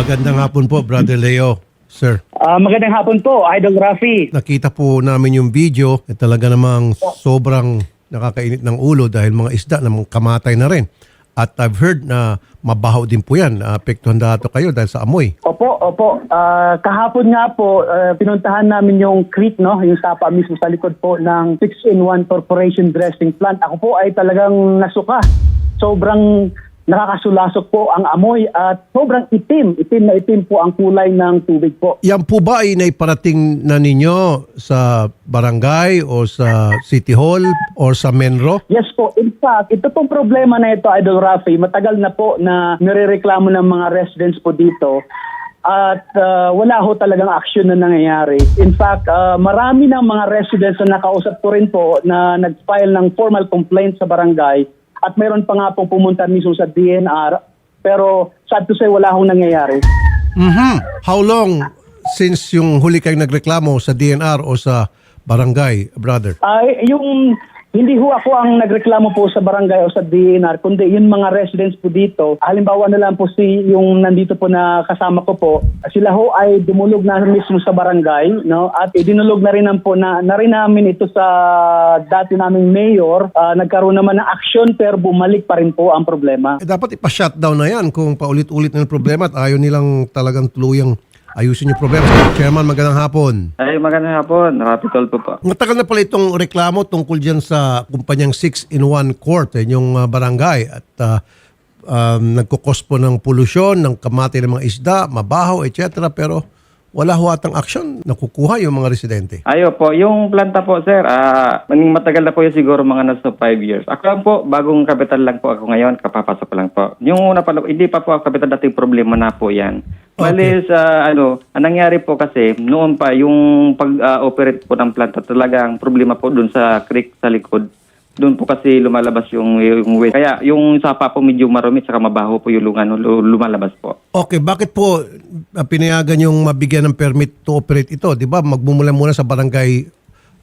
Magandang hapon po, Brother Leo. Sir, Ah, magandang hapon po, Idol Rafi. nakita po namin yung video. Eh, talaga namang sobrang nakakainit ng ulo dahil mga isda namang kamatay na rin. At I've heard na mabaho din po yan. Apektuhan dato kayo dahil sa amoy. Opo, opo. Ah, kahapon nga po, ah, pinuntahan namin yung creek, no? yung sapa mismo sa likod po ng 6-in-1 Corporation Dressing Plant. Ako po ay talagang nasuka. Sobrang nakakasulasok po ang amoy at sobrang itim. Itim na itim po ang kulay ng tubig po. Yan po ba ay naiparating na ninyo sa barangay o sa city hall or sa Menro? Yes po. In fact, ito pong problema na ito, Idol Rafi, matagal na po na nirereklamo ng mga residents po dito at ah, wala ho talagang action na nangyayari. In fact, ah, marami ng mga residents na nakausap ko rin po na nag-file ng formal complaint sa barangay at mayroon pa nga pong pumunta mismo sa DNR pero sad to say wala hong nangyayari. Mhm. How long since yung huli kayong nagreklamo sa DNR o sa barangay, brother? Ay, yung hindi ho ako ang nagreklamo po sa barangay o sa DNR, kundi yung mga residents po dito. Halimbawa na lang po si yung nandito po na kasama ko po, sila ho ay dumulog na mismo sa barangay, no? At idinulog na rin po na, na rin namin ito sa dati naming mayor. Ah, nagkaroon naman ng action pero bumalik pa rin po ang problema. Eh, dapat ipa-shutdown na yan kung paulit-ulit na yung problema at ayaw nilang talagang tuluyang ayusin yung problema. Chairman, magandang hapon. Ay, magandang hapon. Rapitol po po. Matagal na pala itong reklamo tungkol dyan sa kumpanyang 6-in-1 court, eh, yung uh, barangay. At uh, um, nagkukos po ng polusyon, ng kamati ng mga isda, mabaho, etc. Pero wala ho atang aksyon. Nakukuha yung mga residente. Ayo po, yung planta po, sir, ah, matagal na po yun siguro mga nasa 5 years. Ako lang po, bagong kapital lang po ako ngayon, kapapasok ko lang po. Yung una pa, hindi pa po ako kapital, dating problema na po yan. Bali sa ano, ang nangyari po kasi noon pa yung pag-operate po ng planta talagang problema po dun sa creek sa likod. Doon po kasi lumalabas yung yung waste. Kaya yung sapa po medyo marumi saka mabaho po yung lungan lumalabas po. Okay, bakit po uh, pinayagan yung mabigyan ng permit to operate ito? Di ba? Magmumula muna sa barangay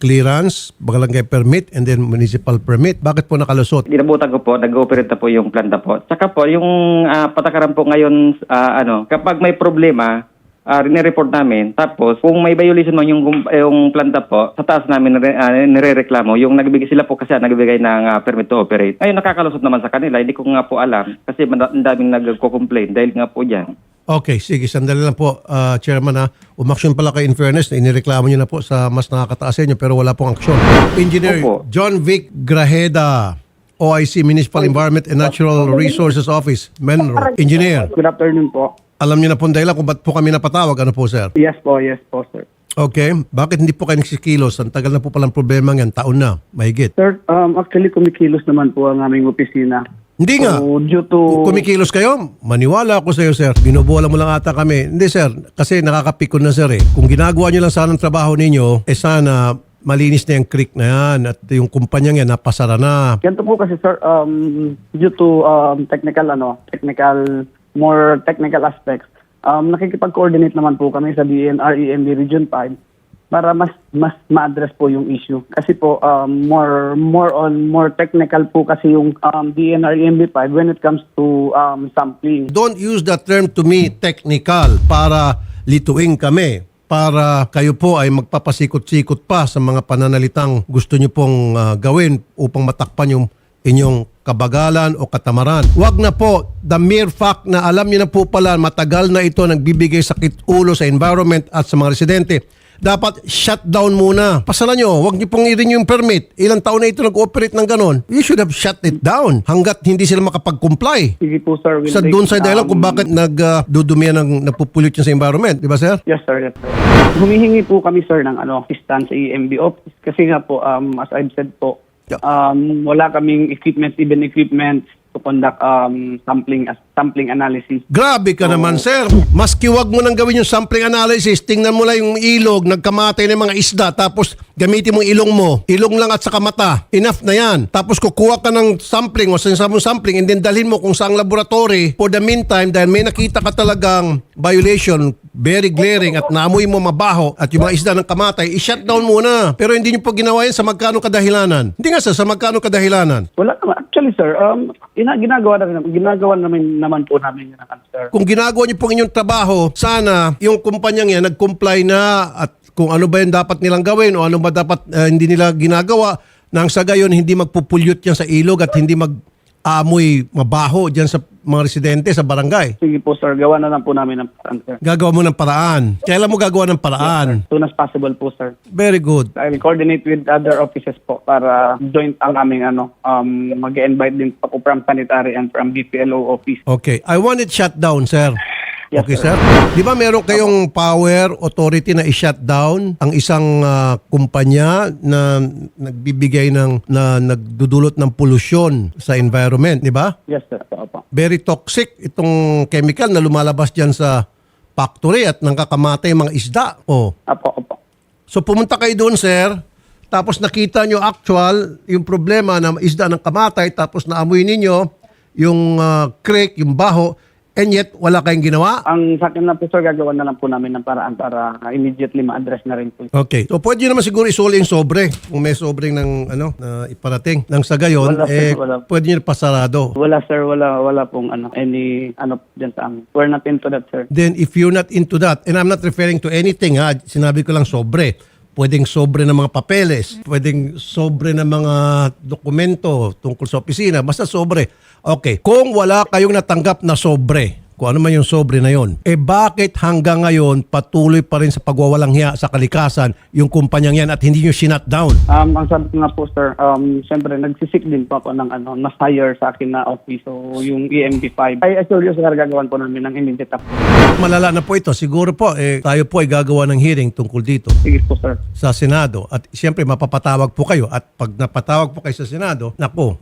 clearance, barangay permit, and then municipal permit. Bakit po nakalusot? Dinabutan ko po, nag-ooperate na po yung planta po. Saka po, yung ah, patakaran po ngayon, ah, ano, kapag may problema, uh, report namin. Tapos, kung may violation mo yung, yung planta po, sa taas namin nire, ah, nire-reklamo. Yung nagbigay sila po kasi nagbigay ng ah, permit to operate. Ngayon, nakakalusot naman sa kanila. Hindi ko nga po alam kasi manda- ang daming nagko-complain dahil nga po dyan. Okay, sige, sandali lang po, uh, Chairman ha. Umaksyon pala kayo in fairness, inireklamo nyo na po sa mas nakakataas sa inyo pero wala pong aksyon. Engineer Opo. John Vic Grajeda, OIC Municipal Environment and Natural Resources Office, Menro. Engineer, Good afternoon po. alam niyo na po ang dahilan kung ba't po kami napatawag. Ano po, sir? Yes po, yes po, sir. Okay, bakit hindi po kayo nagsikilos? Ang tagal na po palang problema yan, taon na, mahigit. Sir, um, actually kumikilos naman po ang aming opisina. Hindi nga. So, due to... Kumikilos kayo, maniwala ako sa iyo, sir. Binubola mo lang ata kami. Hindi, sir. Kasi nakakapikon na, sir, eh. Kung ginagawa nyo lang sana ang trabaho ninyo, eh sana malinis na yung creek na yan at yung kumpanyang yan napasara na. Ganito po kasi sir, um, due to um, technical ano, technical, more technical aspects, um, nakikipag-coordinate naman po kami sa DNR EMB Region 5 para mas mas ma-address po yung issue. Kasi po um, more more on more technical po kasi yung um, DNR EMB 5 when it comes to um, sampling. Don't use that term to me technical para lituing kami para kayo po ay magpapasikot-sikot pa sa mga pananalitang gusto nyo pong ah, gawin upang matakpan yung inyong kabagalan o katamaran. Huwag na po, the mere fact na alam niyo na po pala matagal na ito nagbibigay sakit ulo sa environment at sa mga residente, dapat shut down muna. Pasalan nyo, huwag nyo pong i-renew yung permit. Ilang taon na ito nag-operate ng ganon. You should have shut it down hanggat hindi sila makapag-comply Sige po sir. we'll sa doon sa dahilan kung bakit nagdudumihan ng nagpupulit yun sa environment, di ba sir? Yes, sir. Yes, sir. Humihingi po kami, sir, ng ano, assistance sa EMB office. Kasi nga po, um, as I've said po, um, wala kaming equipment, even equipment to conduct um, sampling sampling analysis. Grabe ka naman sir. Maski wag mo nang gawin yung sampling analysis, tingnan mo lang yung ilog, nagkamatay ng mga isda, tapos gamitin mo ilong mo, ilong lang at saka mata. Enough na yan. Tapos kukuha ka ng sampling o sinasabi mong sampling and then dalhin mo kung saang laboratory for the meantime dahil may nakita ka talagang violation, very glaring at naamoy mo mabaho at yung mga isda ng kamatay, i-shut down muna. Pero hindi nyo po ginawa yan sa magkano kadahilanan. Hindi nga sir, sa magkano kadahilanan. Wala naman. Actually, sir, um, ina, ginagawa na ginagawa naman, naman po namin yun, sir. Kung ginagawa niyo po inyong trabaho, sana yung kumpanyang yan nag-comply na at kung ano ba yung dapat nilang gawin o ano ba dapat uh, hindi nila ginagawa nang sa gayon hindi magpupulyot yan sa ilog at hindi mag-amoy mabaho dyan sa mga residente sa barangay. Sige po, sir. Gawa na lang po namin ng paraan, sir. Gagawa mo ng paraan. Kailan mo gagawa ng paraan? As soon as possible po, sir. Very good. I'll coordinate with other offices po para joint ang aming ano, um, mag-invite din po from sanitary and from BPLO office. Okay. I want it shut down, sir. Yes, okay, sir. sir. Di ba meron kayong power authority na i-shut down ang isang ah, kumpanya na nagbibigay ng na nagdudulot ng polusyon sa environment, di ba? Yes, sir. Opo. Very toxic itong chemical na lumalabas diyan sa factory at nangkakamatay mga isda. Oh. Opo, opo. So pumunta kayo doon, sir. Tapos nakita nyo actual yung problema na isda ng kamatay tapos naamoy ninyo yung ah, creek, yung baho and yet wala kayong ginawa. Ang sa akin na po, sir, gagawa na lang po namin ng paraan para immediately ma-address na rin po. Okay. So pwede nyo naman siguro isuli yung sobre kung may sobreng ng ano na iparating. Nang sa gayon, Wala, eh, sir, wala. pwede nyo pasarado. Wala, sir. Wala, wala pong ano, any ano dyan sa amin. We're not into that, sir. Then if you're not into that, and I'm not referring to anything ha, sinabi ko lang sobre. Pwedeng sobre ng mga papeles, pwedeng sobre ng mga dokumento tungkol sa opisina, basta sobre. Okay, kung wala kayong natanggap na sobre, kung ano man yung sobre na yon, eh bakit hanggang ngayon patuloy pa rin sa pagwawalang hiya sa kalikasan yung kumpanyang yan at hindi nyo sinat down? Um, ang sabi ko nga po, sir, um, siyempre, nagsisik din po ako ng ano, mas higher sa akin na office. So, yung EMB5. I assure you, sir, gagawan po namin ng immediate action. Malala na po ito. Siguro po, eh, tayo po ay gagawa ng hearing tungkol dito. Sige po, sir. sa Senado. At siyempre, mapapatawag po kayo. At pag napatawag po kayo sa Senado, nako,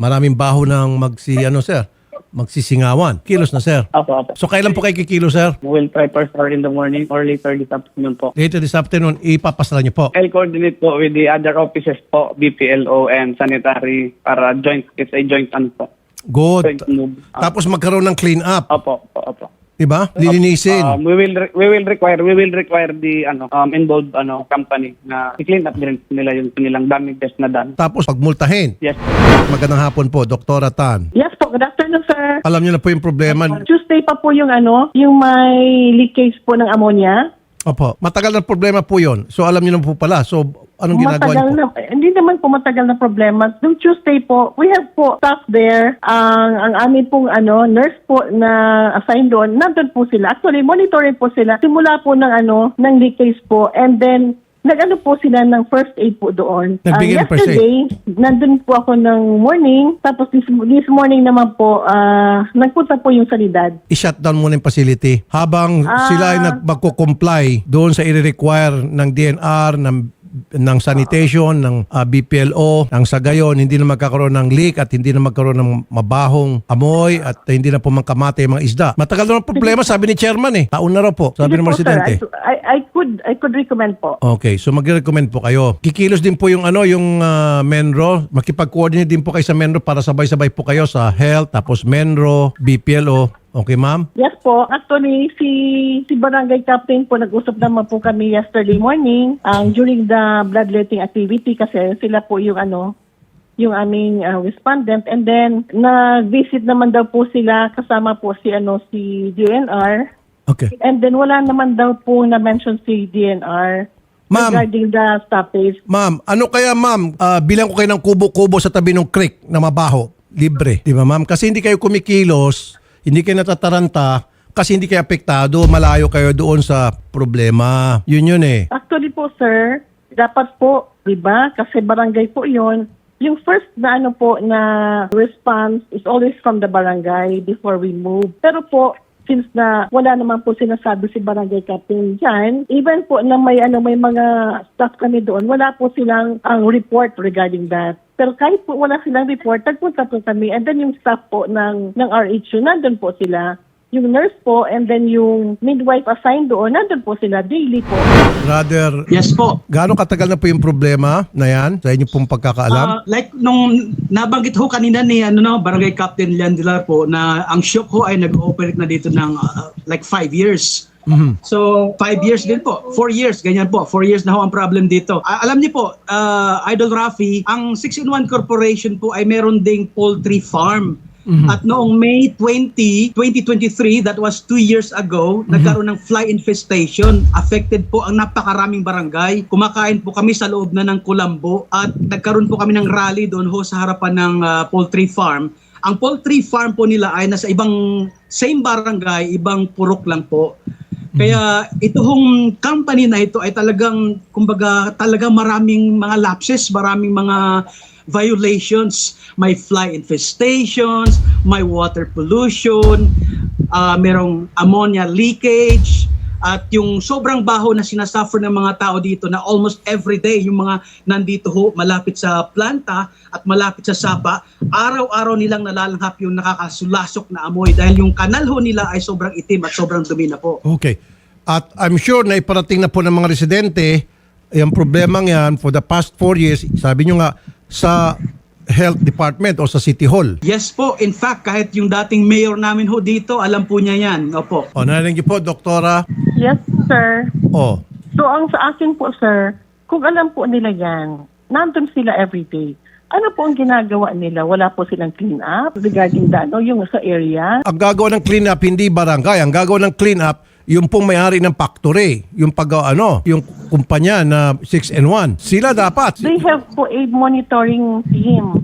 maraming baho ng magsi, ano sir, magsisingawan. Kilos na sir. Apo, apo. So kailan po kayo kikilo sir? We'll try first hour in the morning or later this afternoon po. Later this afternoon, ipapasala niyo po. I'll coordinate po with the other offices po, BPLO and sanitary para joint, it's a joint ano po. Good. Joint move. Tapos magkaroon ng clean up. Opo, opo, opo. Diba? Lilinisin. Um, we will re- we will require we will require the ano um involved ano company na i-clean up din nila yung kanilang damages na done. Tapos pagmultahin. Yes. Magandang hapon po, Doktora Tan. Yes po, good afternoon sir. Alam niyo na po yung problema. Tuesday pa po yung ano, yung may leakage po ng ammonia. Opo, matagal na problema po yon. So alam niyo na po pala. So anong ginagawa niyo po? na, eh, hindi naman po matagal na problema. Nung Tuesday po, we have po staff there. Ang ang amin pong ano, nurse po na assigned doon, nandun po sila. Actually, monitoring po sila. Simula po ng ano, ng leakage po. And then, nag-ano po sila ng first aid po doon. Nagbigay Ah, ng first yesterday, nandun po ako ng morning. Tapos this, this morning naman po, ah, nagpunta po yung sanidad. i-shut down muna yung facility habang Ah. sila ay nag- magko-comply doon sa i-require ng DNR, ng ng sanitation, ng ah, BPLO, ng sa gayon, hindi na magkakaroon ng leak at hindi na magkaroon ng mabahong amoy at hindi na po mangkamatay yung mga isda. Matagal na ang problema, sabi ni chairman eh. Taon na raw po, sabi ng mga sir. I, I could I could recommend po. Okay, so magre-recommend po kayo. Kikilos din po yung ano, yung ah, Menro. Makipag-coordinate din po kayo sa Menro para sabay-sabay po kayo sa health, tapos Menro, BPLO. Okay, ma'am? Yes po. Actually, si si Barangay Captain po nag-usap naman po kami yesterday morning um, during the bloodletting activity kasi sila po yung ano yung aming uh, respondent and then nag-visit naman daw po sila kasama po si ano si DNR Okay. and then wala naman daw po na mention si DNR Ma'am. regarding the stoppage. Ma'am, ano kaya ma'am, ah, bilang ko kayo ng kubo-kubo sa tabi ng creek na mabaho, libre. Di ba ma'am? Kasi hindi kayo kumikilos, hindi kayo natataranta, kasi hindi kayo apektado, malayo kayo doon sa problema. Yun yun eh. Actually po, sir, dapat po, di ba, kasi barangay po yon yung first na ano po na response is always from the barangay before we move. Pero po, since na wala naman po sinasabi si barangay captain dyan, even po na may ano may mga staff kami doon, wala po silang ang report regarding that. Pero kahit po wala silang report, nagpunta po kami and then yung staff po ng, ng RHU, nandun po sila yung nurse po and then yung midwife assigned doon, nandun po sila daily po. Brother, Yes po. gaano katagal na po yung problema na yan sa inyo pong pagkakaalam? Ah, like nung nabanggit ho kanina ni ano no, Barangay Captain Leandela po na ang shop ho ay nag-ooperate na dito ng ah, like five years. So, five years din po. Four years, ganyan po. Four years na ho ang problem dito. Ah, alam niyo po, ah, Idol Rafi, ang 6-in-1 Corporation po ay meron ding poultry farm. At noong May 20, 2023, that was two years ago, nagkaroon ng fly infestation. Affected po ang napakaraming barangay. Kumakain po kami sa loob na ng kulambo at nagkaroon po kami ng rally doon ho sa harapan ng ah, poultry farm. Ang poultry farm po nila ay nasa ibang same barangay, ibang purok lang po. Kaya ito hong company na ito ay talagang kumbaga talaga maraming mga lapses, maraming mga violations. May fly infestations, may water pollution, ah merong ammonia leakage, at yung sobrang baho na sinasuffer ng mga tao dito na almost every day yung mga nandito ho malapit sa planta at malapit sa sapa, araw-araw nilang nalalanghap yung nakakasulasok na amoy dahil yung kanal ho nila ay sobrang itim at sobrang dumi na po. Okay. At I'm sure na iparating na po ng mga residente yung problemang yan for the past four years, sabi nyo nga, sa health department o sa city hall. Yes po, in fact, kahit yung dating mayor namin ho dito, alam po niya yan. Opo. O, narinig niyo po, Doktora. Yes, sir. O, So ang sa akin po, sir, kung alam po nila yan, nandun sila everyday. Ano po ang ginagawa nila? Wala po silang clean up regarding that, no? yung sa area. ang gagawa ng clean up hindi barangay. Ang gagawa ng clean up yung pong may-ari ng factory, yung pag ano, yung kumpanya na 6 and 1. Sila dapat. They have po a monitoring team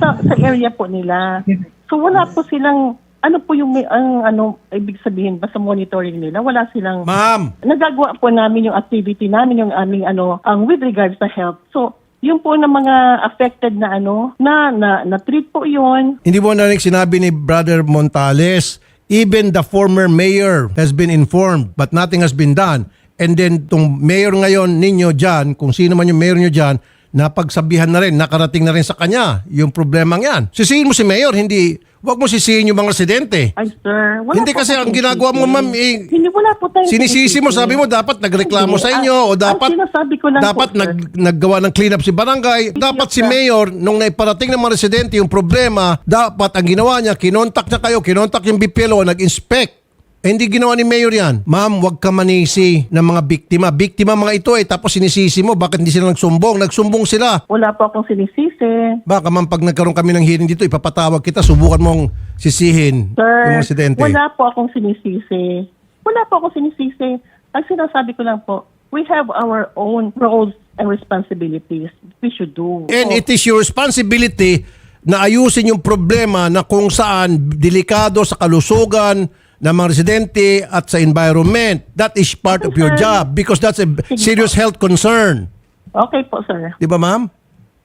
sa, sa area po nila. So wala po silang, ano po yung, may- ang ano, ibig sabihin ba sa monitoring nila? Wala silang, Ma'am, nagagawa po namin yung activity namin, yung aming ano, ang with regards sa health. So, yung po na mga affected na ano, na, na, na treat po yun, hindi mo narinig sinabi ni Brother Montales, even the former mayor has been informed but nothing has been done. And then tong mayor ngayon ninyo dyan, kung sino man yung mayor nyo dyan, napagsabihan na rin, nakarating na rin sa kanya yung problemang yan. Sisihin mo si mayor, hindi, wag mo sisihin yung mga residente. Ay, sir. Wala Hindi po kasi ang ginagawa mo, ma'am, eh, Hindi, wala po tayong Sinisisi mo, sabi mo dapat nagreklamo Hindi. sa inyo o Ang- dapat ang sinasabi ko lang dapat po, sir. nag, naggawa ng clean up si barangay. Dapat si mayor nung naiparating ng mga residente yung problema, dapat ang ginawa niya, kinontak niya kayo, kinontak yung BPLO, nag-inspect. Eh, hindi ginawa ni Mayor yan. Ma'am, wag ka manisi ng mga biktima. Biktima mga ito eh, tapos sinisisi mo, bakit hindi sila nagsumbong? Nagsumbong sila. Wala po akong sinisisi. Baka ma'am, pag nagkaroon kami ng hearing dito, ipapatawag kita, subukan mong sisihin Sir, yung residente. wala po akong sinisisi. Wala po akong sinisisi. Ang sinasabi ko lang po, we have our own roles and responsibilities we should do. And it is your responsibility na ayusin yung problema na kung saan delikado sa kalusugan ng mga residente at sa environment. That is part of your sir. job because that's a serious health concern. okay po, sir. Di ba, ma'am?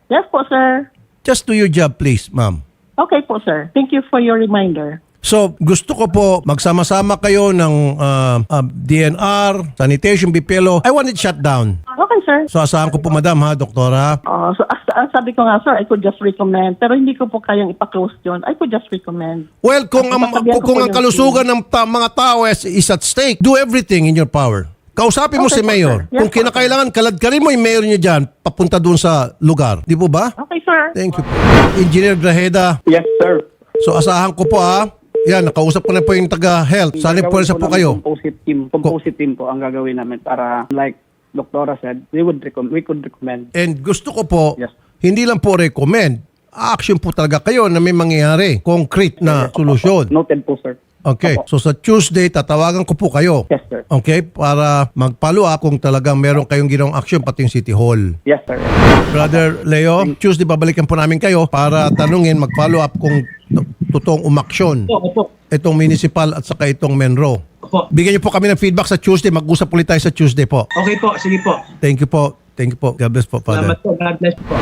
Yes po, sir. Just do your job, please, ma'am. Okay po, sir. Thank you for your reminder. So, gusto ko po magsama-sama kayo ng uh, uh, DNR, sanitation, BPLO. I want it shut down. Okay, sir. So, asahan ko po, madam, ha, doktora? Uh, so, as, as sabi ko nga, sir, I could just recommend. Pero hindi ko po kayang ipa-close yun. I could just recommend. Well, kung ang, kung po ang kalusugan ng ta- mga tao is, is at stake, do everything in your power. Kausapin mo Okay si po, Mayor. sir. Yes kung po, kinakailangan, kalad ka rin mo yung Mayor niyo dyan, papunta doon sa lugar. Di po ba? Okay, sir. Thank you. Engineer Grajeda, Yes, sir. so asahan ko po ha. Yan, nakausap ko na po yung taga-health. Sali po sa po kayo. Composite team, composite team po ang gagawin namin para like Doktora said, we would recommend, we could recommend. And gusto ko po, Yes. hindi lang po recommend, action po talaga kayo na may mangyayari. Concrete na solusyon. Noted po, sir. Okay, Opo. so sa Tuesday, tatawagan ko po kayo. Yes, sir. Okay, para mag-follow up kung talagang meron kayong ginawang action pati yung City Hall. Yes, sir. Brother Leo, Tuesday babalikan po namin kayo para tanungin, mag-follow up kung totoong umaksyon Opo, opo. itong municipal at saka itong Menro. Opo. Bigyan niyo po kami ng feedback sa Tuesday. Mag-usap ulit tayo sa Tuesday po. Okay po, sige po. Thank you po. Thank you po. God bless po, Father. Salamat po. God bless po.